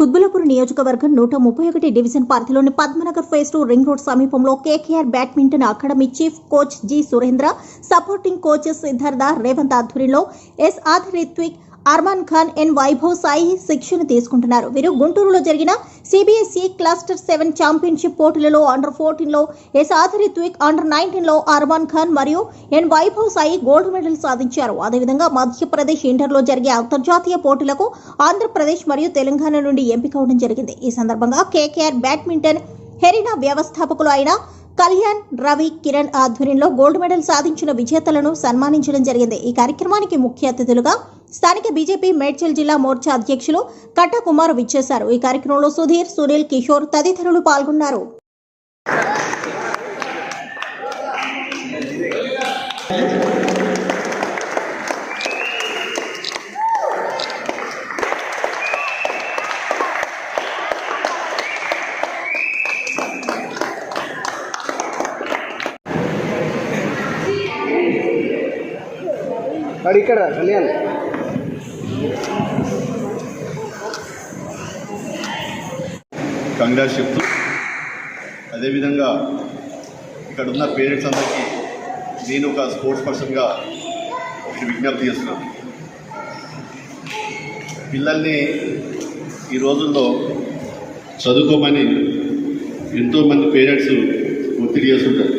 కుత్బులపూర్ నియోజకవర్గం నూట ముప్పై ఒకటి డివిజన్ పరిధిలోని Padmanagar phase two ring road సమీపంలో KKR badminton academy chief coach G Surendra supporting coaches Siddhartha Revanth ఆధ్వర్యంలో ఎస్ ఆధ్ రిత్విక్ అర్మాన్ ఖాన్ ఎన్ వైభవ్ సాయి శిక్షణ తీసుకుంటున్నారు. వీరు గుంటూరులో జరిగిన సిబిఎస్ఈ క్లస్టర్ సెవెన్ ఛాంపియన్షిప్ పోటీలలో అండర్ ఫోర్టీన్లో ఎస్ ఆది అండర్ నైన్టీన్లో అర్మాన్ ఖాన్ మరియు N Vaibhav Sai gold medal సాధించారు. అదేవిధంగా మధ్యప్రదేశ్ ఇంటర్లో జరిగే అంతర్జాతీయ పోటీలకు ఆంధ్రప్రదేశ్ మరియు తెలంగాణ నుండి ఎంపిక అవడం జరిగింది. ఈ సందర్భంగా కేకేఆర్ బ్యాడ్మింటన్ హెరినా వ్యవస్థాపకులు అయిన కళ్యాణ్ రవి కిరణ్ ఆధ్వర్యంలో గోల్డ్ మెడల్ సాధించిన విజేతలను సన్మానించడం జరిగింది. ఈ కార్యక్రమానికి ముఖ్య అతిథులుగా స్థానిక బీజేపీ మేడ్చల్ జిల్లా మోర్చా అధ్యక్షులు కట్ట కుమార్ విచ్చేశారు. ఈ కార్యక్రమంలో సుధీర్ సునీల్ కిషోర్ తదితరులు పాల్గొన్నారు. ఇక్కడ కళ్యాణ్. కంగ్రాట్స్ చెప్తూ అదేవిధంగా ఇక్కడ ఉన్న పేరెంట్స్ అందరికీ నేను ఒక స్పోర్ట్స్ పర్సన్గా ఒకటి విజ్ఞప్తి చేస్తున్నాను. పిల్లల్ని ఈ రోజుల్లో చదువుకోమని ఎంతోమంది పేరెంట్స్ ఒత్తిడి చేస్తుంటారు.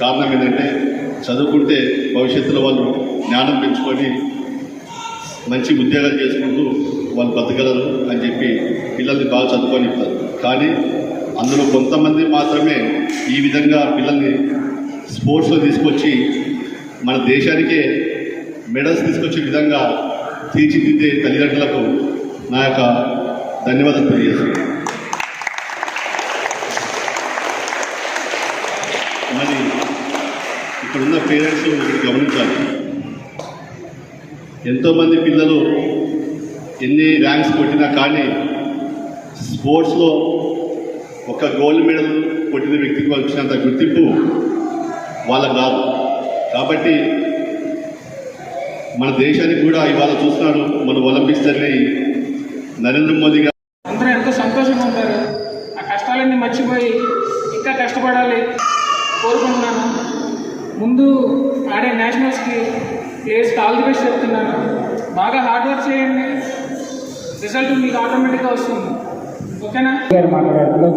కారణం ఏంటంటే చదువుకుంటే భవిష్యత్తులో వాళ్ళు జ్ఞానం పెంచుకొని మంచి ఉద్యోగాలు చేసుకుంటూ వాళ్ళు బతకగలరు అని చెప్పి పిల్లల్ని బాగా చదువుకొని ఇస్తారు. కానీ అందులో కొంతమంది మాత్రమే ఈ విధంగా పిల్లల్ని స్పోర్ట్స్లో తీసుకొచ్చి మన దేశానికే మెడల్స్ తీసుకొచ్చే విధంగా తీర్చిదిద్దే తల్లిదండ్రులకు నా యొక్క ధన్యవాదాలు తెలియజేస్తున్నాను. మరి ఇక్కడున్న పేరెంట్స్ గమనించాలి. ఎంతోమంది పిల్లలు ఎన్ని ర్యాంక్స్ కొట్టినా కానీ స్పోర్ట్స్లో ఒక గోల్డ్ మెడల్ కొట్టిన వ్యక్తికి వచ్చినంత గుర్తింపు వాళ్ళకు రాదు. కాబట్టి మన దేశానికి కూడా ఇవాళ చూస్తున్నాడు మన ఒలింపిక్స్ జరిగినాయి. నరేంద్ర మోదీ గారు అందరూ ఎంతో సంతోషంగా ఉంటారు ఆ కష్టాలన్నీ మర్చిపోయి ఇంకా కష్టపడాలి కోరుకుంటున్నాను. ముందు ఆడే నేషనల్స్కి ప్లేస్ కాల్ ది బెస్ట్ చెప్తున్నాను. బాగా హార్డ్ వర్క్ చేయండి. రిజల్ట్ మీకు ఆటోమేటిక్గా వస్తుంది. ఓకేనా? మాట్లాడుతున్నా